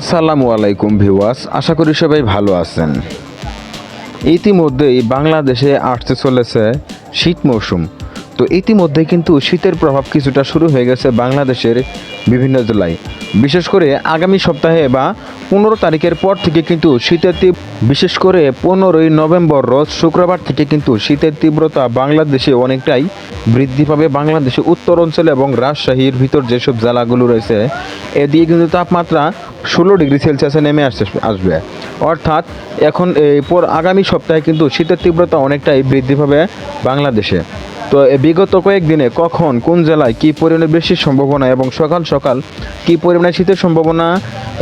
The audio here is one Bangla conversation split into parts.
আসসালামু আলাইকুম ভিওয়াস আশা করি সবাই ভালো আছেন। ইতিমধ্যেই বাংলাদেশে আসতে চলেছে শীত মৌসুম। তো ইতিমধ্যে কিন্তু শীতের প্রভাব কিছুটা শুরু হয়ে গেছে বাংলাদেশের বিভিন্ন জেলায়। বিশেষ করে আগামী সপ্তাহে বা পনেরো তারিখের পর থেকে কিন্তু শীতের তীব্র বিশেষ করে পনেরোই নভেম্বর রোজ শুক্রবার থেকে কিন্তু শীতের তীব্রতা বাংলাদেশে অনেকটাই বৃদ্ধি পাবে। বাংলাদেশে উত্তর অঞ্চলে এবং রাজশাহীর ভিতর যেসব জেলাগুলো রয়েছে, এদিকে কিন্তু তাপমাত্রা ষোলো ডিগ্রি সেলসিয়াসে নেমে আসতে আসবে। অর্থাৎ এখন এই পর আগামী সপ্তাহে কিন্তু শীতের তীব্রতা অনেকটাই বৃদ্ধি পাবে বাংলাদেশে। তো বিগত কয়েকদিনে কখন, কোন জেলায় কী পরিমাণে বৃষ্টির সম্ভাবনা এবং সকাল সকাল কী পরিমাণে শীতের সম্ভাবনা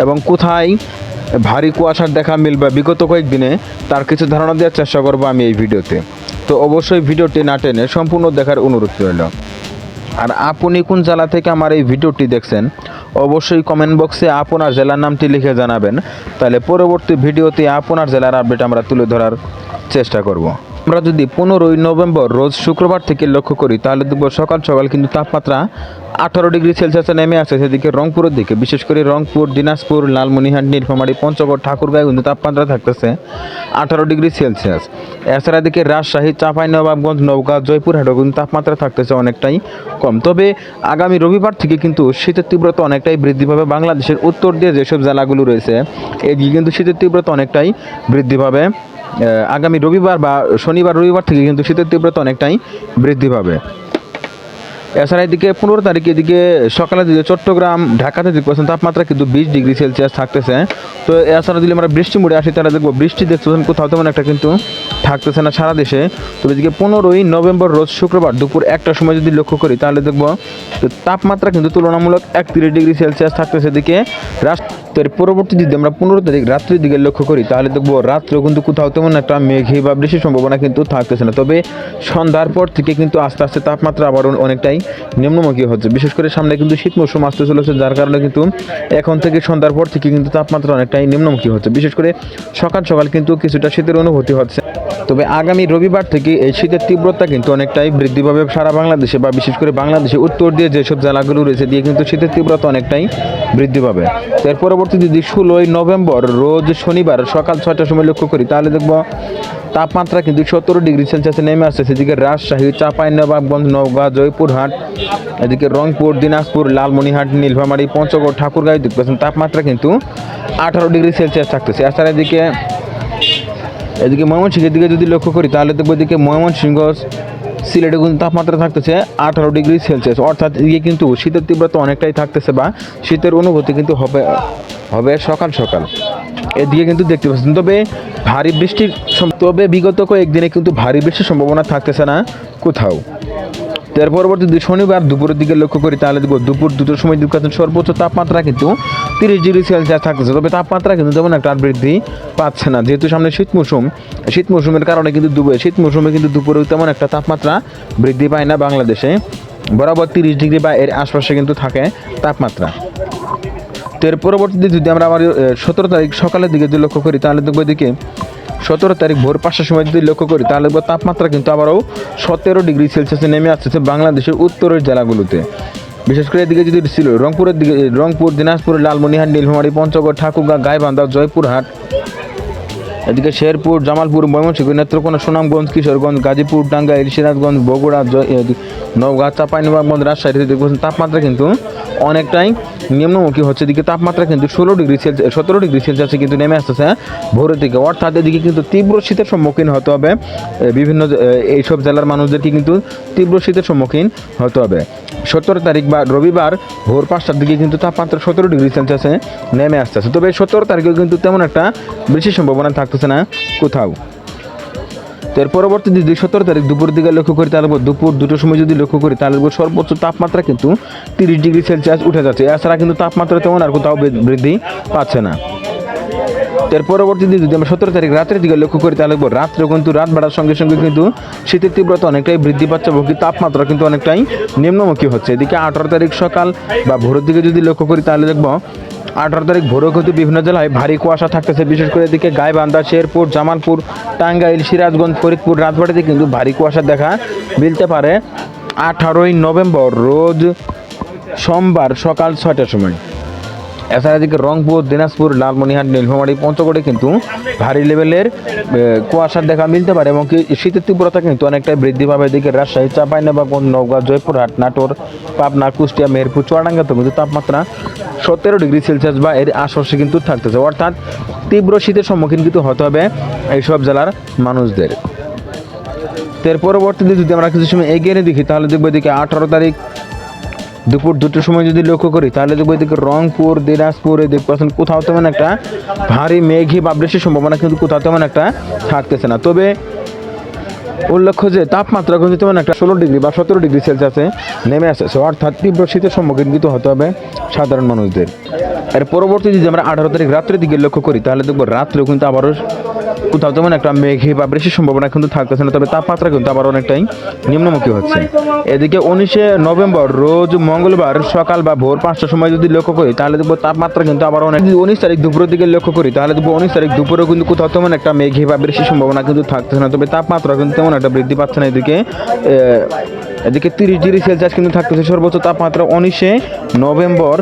এবং কোথায় ভারী কুয়াশার দেখা মিলবে বিগত কয়েকদিনে, তার কিছু ধারণা দেওয়ার চেষ্টা করব আমি এই ভিডিওতে। তো অবশ্যই ভিডিওটি না টেনে সম্পূর্ণ দেখার অনুরোধ রইল। আর আপনি কোন জেলা থেকে আমার এই ভিডিওটি দেখছেন, অবশ্যই কমেন্ট বক্সে আপনার জেলার নামটি লিখে জানাবেন। তাহলে পরবর্তী ভিডিওতে আপনার জেলার আপডেট আমরা তুলে ধরার চেষ্টা করব। আমরা যদি পনেরোই নভেম্বর রোজ শুক্রবার থেকে লক্ষ্য করি, তাহলে দেখব সকাল সকাল কিন্তু তাপমাত্রা আঠারো ডিগ্রি সেলসিয়াসে নেমে আসে। সেদিকে রংপুরের দিকে, বিশেষ করে রংপুর, দিনাজপুর, লালমনিহাট, নীলফামারী, পঞ্চগড়, ঠাকুরগাঁও কিন্তু তাপমাত্রা থাকতেছে আঠারো ডিগ্রি সেলসিয়াস। এছাড়া দিকে রাজশাহী চাঁপাইনবাবগঞ্জ নৌকা জয়পুরহাটও কিন্তু তাপমাত্রা থাকতেছে অনেকটাই কম। তবে আগামী রবিবার থেকে কিন্তু শীতের তীব্রতা অনেকটাই বৃদ্ধি পাবে। বাংলাদেশের উত্তর দিয়ে যেসব জেলাগুলো রয়েছে, এদিকে কিন্তু শীতের তীব্রতা অনেকটাই বৃদ্ধি পাবে। আগামী রবিবার বা শনিবার, রবিবার থেকে কিন্তু শীতের তীব্রতা অনেকটাই বৃদ্ধি পাবে। এছাড়া এদিকে পনেরো তারিখ এদিকে সকালের দিকে চট্টগ্রাম, ঢাকাতে দেখতে পাচ্ছেন তাপমাত্রা কিন্তু বিশ ডিগ্রি সেলসিয়াস থাকতেছে। তো এছাড়া যদি আমরা বৃষ্টি মুড়ে আসি, তাহলে দেখব বৃষ্টি দেখতেছেন কোথাও তেমন একটা কিন্তু থাকতেছে না সারা দেশে। তো এদিকে পনেরোই নভেম্বর, রোজ শুক্রবার দুপুর একটার সময় যদি লক্ষ্য করি, তাহলে দেখব তাপমাত্রা কিন্তু তুলনামূলক একত্রিশ ডিগ্রি সেলসিয়াস থাকতেছে এদিকে। রাষ্ট্রের পরবর্তী যদি আমরা পনেরো তারিখ রাত্রির দিকে লক্ষ্য করি, তাহলে দেখব রাত্রেও কিন্তু কোথাও তেমন একটা মেঘে বা বৃষ্টির সম্ভাবনা কিন্তু থাকতেছে না। তবে সন্ধ্যার পর থেকে কিন্তু আস্তে আস্তে তাপমাত্রা আবার অনেকটাই নিম্নমুখী হচ্ছে। বিশেষ করে সামনে কিন্তু শীত মৌসুম আসতে চলেছে, যার কারণে কিন্তু এখন থেকে সন্ধ্যার পর থেকে কিন্তু তাপমাত্রা অনেকটাই নিম্নমুখী হচ্ছে। বিশেষ করে সকাল সকাল কিন্তু কিছুটা শীতের অনুভূতি হচ্ছে। তবে আগামী রবিবার থেকে এই শীতের তীব্রতা কিন্তু অনেকটাই বৃদ্ধি পাবে সারা বাংলাদেশে বা বিশেষ করে বাংলাদেশে উত্তর দিয়ে যেসব জেলাগুলো রয়েছে, দিয়ে কিন্তু শীতের তীব্রতা অনেকটাই বৃদ্ধি পাবে। এর পরবর্তী যদি ষোলোই নভেম্বর রোজ শনিবার সকাল ছয়টার সময় লক্ষ্য করি, তাহলে দেখব তাপমাত্রা কিন্তু সতেরো ডিগ্রি সেলসিয়াসে নেমে আসছে। সেদিকে রাজশাহী, চাঁপাইনবাবগঞ্জ, নওগাঁ, জয়পুরহাট, এদিকে রংপুর, দিনাজপুর লালমনিহাট নীলফামারী, পঞ্চগড়, ঠাকুরগাঁও দেখতেছেন তাপমাত্রা কিন্তু আঠারো ডিগ্রি সেলসিয়াস থাকতেছে। এছাড়া এদিকে এদিকে ময়মনসিংহের দিকে যদি লক্ষ্য করি, তাহলে দেখব এদিকে ময়মনসিংহ সিলেটে কিন্তু তাপমাত্রা থাকতেছে আঠারো ডিগ্রি সেলসিয়াস। অর্থাৎ ইয়ে কিন্তু শীতের তীব্রতা অনেকটাই থাকতেছে বা শীতের অনুভূতি কিন্তু হবে হবে সকাল সকাল। এদিকে কিন্তু দেখতে পাচ্ছেন, তবে ভারী বৃষ্টির তবে বিগত কয়েকদিনে কিন্তু ভারী বৃষ্টির সম্ভাবনা থাকতেছে না কোথাও। তার পরবর্তী দিন শনিবার দুপুরের দিকে লক্ষ্য করি, তাহলে দেখব দুপুর দুটোর সময় পাচ্ছেন সর্বোচ্চ তাপমাত্রা কিন্তু তিরিশ ডিগ্রি সেলসিয়াস থাকতেছে। তবে তাপমাত্রা কিন্তু তেমন একটা বৃদ্ধি পাচ্ছে না। যেহেতু সামনে শীত মৌসুম, শীত মৌসুমের কারণে কিন্তু দুপুরে, শীত মৌসুমে কিন্তু দুপুরে তেমন একটা তাপমাত্রা বৃদ্ধি পায় না বাংলাদেশে। বরাবর তিরিশ ডিগ্রি বা এর আশপাশে কিন্তু থাকে তাপমাত্রা। তো এর পরবর্তীতে যদি আমরা আমার সতেরো তারিখ সকালের দিকে যদি লক্ষ্য করি, তাহলে দেখব এদিকে সতেরো তারিখ ভোর পাঁচটার সময় যদি লক্ষ্য করি, তাহলে তাপমাত্রা কিন্তু আবারও সতেরো ডিগ্রি সেলসিয়াসে নেমে আসতেছে বাংলাদেশের উত্তরের জেলাগুলোতে। বিশেষ করে এদিকে যদি ছিল, রংপুরের দিকে, রংপুর, দিনাজপুর, লালমনিহাট, নীলফামারী, পঞ্চগড়, ঠাকুরগাঁ, গাইবান্ধা, জয়পুরহাট। এদিকে শেরপুর, জামালপুর, ময়মনসিংহ, নেত্রকোনা, সুনামগঞ্জ, কিশোরগঞ্জ, গাজীপুর, টাঙ্গাইল, সিরাজগঞ্জ, বগুড়া নওগাঁ, চাঁপাইনবাবগঞ্জ, রাজশাহী তাপমাত্রা কিন্তু অনেকটাই নিম্নমুখী হচ্ছে। এদিকে তাপমাত্রা কিন্তু ষোলো ডিগ্রি সেলসিয়াস সতেরো ডিগ্রি সেলসিয়াসে কিন্তু নেমে আসতেছে ভোরের দিকে। অর্থাৎ এদিকে কিন্তু তীব্র শীতের সম্মুখীন হতে হবে বিভিন্ন এইসব জেলার মানুষদেরকে কিন্তু তীব্র শীতের সম্মুখীন হতে হবে। সতেরো তারিখ বা রবিবার ভোর পাঁচটার দিকে কিন্তু তাপমাত্রা সতেরো ডিগ্রি সেলসিয়াসে নেমে আসতেছে। তবে সতেরো তারিখেও কিন্তু তেমন একটা বেশি সম্ভাবনা থাকতেছে না কোথাও। তো এর পরবর্তী যদি সতেরো তারিখ দুপুর দিকে লক্ষ্য করি, তাহলে দুপুর দুটোর সময় যদি লক্ষ্য করি, তাহলে সর্বোচ্চ তাপমাত্রা কিন্তু তিরিশ ডিগ্রি সেলসিয়াস উঠে যাচ্ছে। এছাড়া কিন্তু তাপমাত্রা তেমন আর কোথাও বৃদ্ধি পাচ্ছে না। এর পরবর্তী দিন যদি আমরা সতেরো তারিখ রাতের দিকে লক্ষ্য করি, তাহলে রাত্রে কিন্তু রাত বাড়ার সঙ্গে সঙ্গে কিন্তু শীতের তীব্রতা অনেকটাই বৃদ্ধি পাচ্ছে এবং তাপমাত্রা কিন্তু অনেকটাই নিম্নমুখী হচ্ছে। এদিকে আঠারো তারিখ সকাল বা ভোরের দিকে যদি লক্ষ্য করি, তাহলে দেখব আঠারো তারিখ ভোরেও ক্ষতি বিভিন্ন জেলায় ভারী কুয়াশা থাকতেছে। বিশেষ করে এদিকে গাইবান্ধা, শেরপুর, জামালপুর, টাঙ্গাইল, সিরাজগঞ্জ, ফরিদপুর, রাজবাড়িতে কিন্তু ভারী কুয়াশা দেখা মিলতে পারে। আঠারোই নভেম্বর, রোজ সোমবার সকাল ছয়টার সময়। এছাড়া এদিকে রংপুর, দিনাজপুর লালমনিহাট নীলফামারী পঞ্চগড়ে কিন্তু ভারী লেভেলের কুয়াশার দেখা মিলতে পারে এবং শীতের তীব্রতা কিন্তু অনেকটাই বৃদ্ধি পাবে। এদিকে রাজশাহী, চাঁপাইনবাবগঞ্জ, নওগাঁ জয়পুরহাট নাটোর পাবনা, কুষ্টিয়া মেহেরপুর চুয়াডাঙ্গাতে কিন্তু তাপমাত্রা সতেরো ডিগ্রি সেলসিয়াস বা এর আশপাশে কিন্তু থাকতেছে। অর্থাৎ তীব্র শীতের সম্মুখীন কিন্তু হতে হবে এইসব জেলার মানুষদের। এর পরবর্তীতে যদি আমরা কিছু সময় এগিয়ে দেখি, তাহলে দেখব এদিকে আঠারো তারিখ দুপুর দুটোর সময় যদি লক্ষ্য করি, তাহলে দেখব এদিকে রংপুর, দিনাজপুর এদিকে পাচ্ছেন কোথাও তেমন একটা ভারী মেঘি বা বৃষ্টির সম্ভাবনা কিন্তু কোথাও তেমন একটা থাকতেছে না। তবে উল্লেখ্য যে তাপমাত্রা কিন্তু তেমন একটা ষোলো ডিগ্রি বা সতেরো ডিগ্রি সেলসিয়াসে নেমে আসছে। অর্থাৎ তীব্র শীতের সম্মুখীন কিন্তু হতে হবে সাধারণ মানুষদের। এর পরবর্তী যদি আমরা আঠারো তারিখ রাত্রের দিকে লক্ষ্য করি, তাহলে দেখব রাত্রেও কিন্তু আবারও কোথাও তেমন একটা মেঘে বা বৃষ্টির সম্ভাবনা কিন্তু থাকতেছে না, তবে তাপমাত্রা কিন্তু আবার অনেকটাই নিম্নমুখী হচ্ছে। এদিকে উনিশে নভেম্বর, রোজ মঙ্গলবার সকাল বা ভোর পাঁচটার সময় যদি লক্ষ্য করি, তাহলে দেখব তাপমাত্রা কিন্তু আবার অনেক যদি উনিশ তারিখ দুপুরের দিকে লক্ষ্য করি, তাহলে দেখব উনিশ তারিখ দুপুরেও কিন্তু কোথাও তেমন একটা মেঘে বা বৃষ্টির সম্ভাবনা কিন্তু থাকতেছে না, তবে তাপমাত্রা কিন্তু তেমন একটা বৃদ্ধি পাচ্ছে না এদিকে। এদিকে তিরিশ ডিগ্রি সেলসিয়াস কিন্তু থাকতেছে সর্বোচ্চ তাপমাত্রা উনিশে নভেম্বর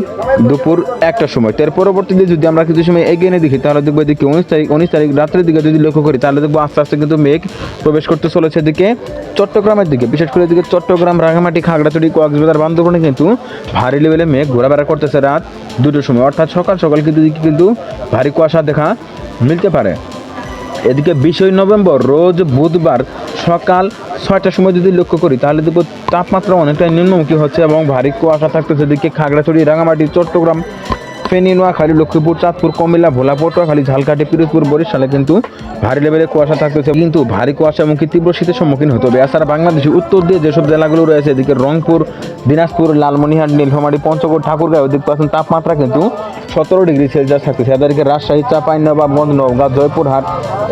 দুপুর একটার সময়। তার পরবর্তীতে যদি আমরা কিছু সময় এগিয়ে নিয়ে দেখি, তাহলে দেখব এদিকে উনিশ তারিখ উনিশ তারিখ রাত্রের দিকে যদি লক্ষ্য করি, তাহলে দেখব আস্তে আস্তে কিন্তু মেঘ প্রবেশ করতে চলেছে এদিকে চট্টগ্রামের দিকে। বিশেষ করে এদিকে চট্টগ্রাম রাঙামাটি খাগড়াছড়ি, কক্সবাজার, বান্দরবনে কিন্তু ভারী লেভেলে মেঘ ঘোরাফেরা করতেছে রাত দুটোর সময়। অর্থাৎ সকাল সকাল কিন্তু কিন্তু ভারী কুয়াশা দেখা মিলতে পারে। এদিকে বিশই নভেম্বর, রোজ বুধবার সকাল ছয়টার সময় যদি লক্ষ্য করি, তাহলে দেখব তাপমাত্রা অনেকটাই নিম্নমুখী হচ্ছে এবং ভারী কুয়াশা থাকতেছে। এদিকে খাগড়াছড়ি রাঙামাটি চট্টগ্রাম ফেনী, নোয়াখালী, লক্ষ্মীপুর, চাঁদপুর, কুমিল্লা, ভোলা, পটুয়াখালী, ঝালকাঠি, পিরোজপুর, বরিশালে কিন্তু ভারী লেভেলের কুয়াশা থাকতেছে। কিন্তু ভারী কুয়াশা এবং তীব্র শীতের সম্মুখীন হতে হবে। এছাড়া বাংলাদেশের উত্তর দিয়ে যেসব জেলাগুলো রয়েছে, এদিকে রংপুর, দিনাজপুর, লালমনিহাট, নীলফামারী, পঞ্চগড়, ঠাকুরগাঁও ওদিক পাচ্ছেন তাপমাত্রা কিন্তু সতেরো ডিগ্রি সেলসিয়াস থাকতেছে। এদেরকে রাজশাহী, চাঁপাইনবাবগঞ্জ নওগাঁ জয়পুরহাট,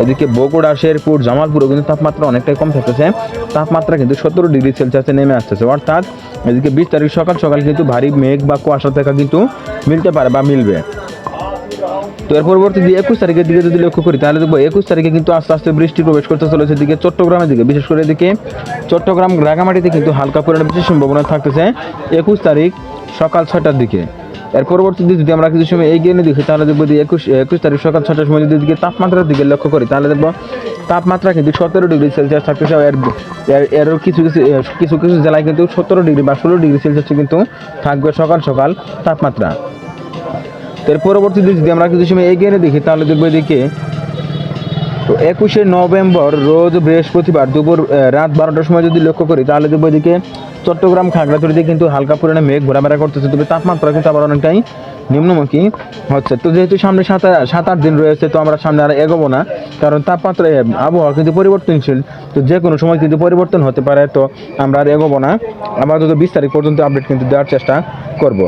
এদিকে বগুড়া, শেরপুর, জামালপুরও কিন্তু তাপমাত্রা অনেকটাই কম থাকতেছে। তাপমাত্রা কিন্তু সতেরো ডিগ্রি সেলসিয়াসে নেমে আসতেছে। অর্থাৎ এদিকে বিশ তারিখ সকাল সকাল কিন্তু ভারী মেঘ বা কুয়াশা থাকা কিন্তু মিলতে পারে বা মিলবে। তো এর পরবর্তী দিয়ে একুশ তারিখের দিকে যদি লক্ষ্য করি, তাহলে দেখব একুশ তারিখে কিন্তু আস্তে আস্তে বৃষ্টি প্রবেশ করতে চলেছে দিকে চট্টগ্রামের দিকে। বিশেষ করে এদিকে চট্টগ্রাম রাঙামাটিতে কিন্তু হালকা পরিমাণে বিশেষ সম্ভাবনা থাকতেছে একুশ তারিখ সকাল ছটার দিকে। এর পরবর্তীতে যদি আমরা কিছু সময় এগিয়ে নিয়ে দেখি, তাহলে দেখব যে একুশ একুশ তারিখ সকাল ছটার সময় যদি দিকে তাপমাত্রার দিকে লক্ষ্য করি, তাহলে দেখব তাপমাত্রা কিন্তু সতেরো ডিগ্রি সেলসিয়াস থাকতেছে। এর, এর- এরও কিছু কিছু কিছু কিছু জেলায় কিন্তু সতেরো ডিগ্রি বা ষোলো ডিগ্রি সেলসিয়াস কিন্তু থাকবে সকাল সকাল তাপমাত্রা। এর পরবর্তীতে যদি আমরা কিছু সময় এগিয়ে দেখি, তাহলে দেখব এদিকে। তো একুশে নভেম্বর রোজ বৃহস্পতিবার দুপুর রাত বারোটার সময় যদি লক্ষ্য করি, তাহলে দেখব এদিকে চট্টগ্রাম খাগড়াছড়িতে কিন্তু হালকা পরিমাণে মেঘ ঘোরাফেরা করতেছে, তবে তাপমাত্রা কিন্তু আবার অনেকটাই নিম্নমুখী হচ্ছে। তো যেহেতু সামনে সাত সাত আট দিন রয়েছে, তো আমরা সামনে আর এগোবো না, কারণ তাপমাত্রা আবহাওয়া কিন্তু পরিবর্তনশীল। তো যে কোনো সময় কিন্তু পরিবর্তন হতে পারে, তো আমরা আর এগোবো না। আমরা বিশ তারিখ পর্যন্ত আপডেট কিন্তু দেওয়ার চেষ্টা করব।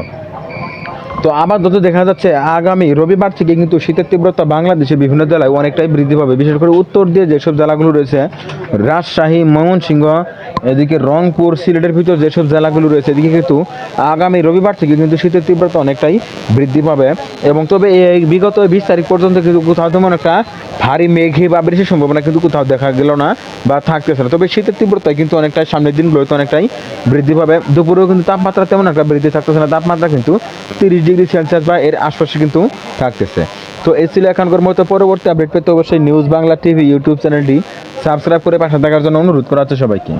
তো আপাতত দেখা যাচ্ছে, আগামী রবিবার থেকে কিন্তু শীতের তীব্রতা বাংলাদেশের বিভিন্ন জেলায় অনেকটাই বৃদ্ধি পাবে। বিশেষ করে উত্তর দিয়ে যেসব জেলাগুলো রয়েছে, রাজশাহী, ময়মনসিংহ, এদিকে রংপুর, সিলেটের ভিতর যেসব জেলাগুলো রয়েছে, এদিকে কিন্তু আগামী রবিবার থেকে কিন্তু শীতের তীব্রতা অনেকটাই বৃদ্ধি পাবে। এবং তবে এই বিগত বিশ তারিখ পর্যন্ত কিন্তু কোথাও তেমন একটা ভারী মেঘে বা বৃষ্টির সম্ভাবনা কিন্তু কোথাও দেখা গেল না বা থাকতেছে না। তবে শীতের তীব্রতা কিন্তু অনেকটাই সামনের দিনগুলোতে অনেকটাই বৃদ্ধি পাবে। দুপুরেও কিন্তু তাপমাত্রা তেমন একটা বৃদ্ধি থাকতেছে না। তাপমাত্রা কিন্তু তিরিশ ডিগ্রি সেলসিয়াস বা এর আশপাশে কিন্তু থাকতেছে। তো এই ছিল এখনকার মতো পরবর্তী আপডেট পেতে অবশ্যই নিউজ বাংলা টিভি ইউটিউব চ্যানেলটি সাবস্ক্রাইব করে পাশে থাকার জন্য অনুরোধ করা হচ্ছে সবাইকে।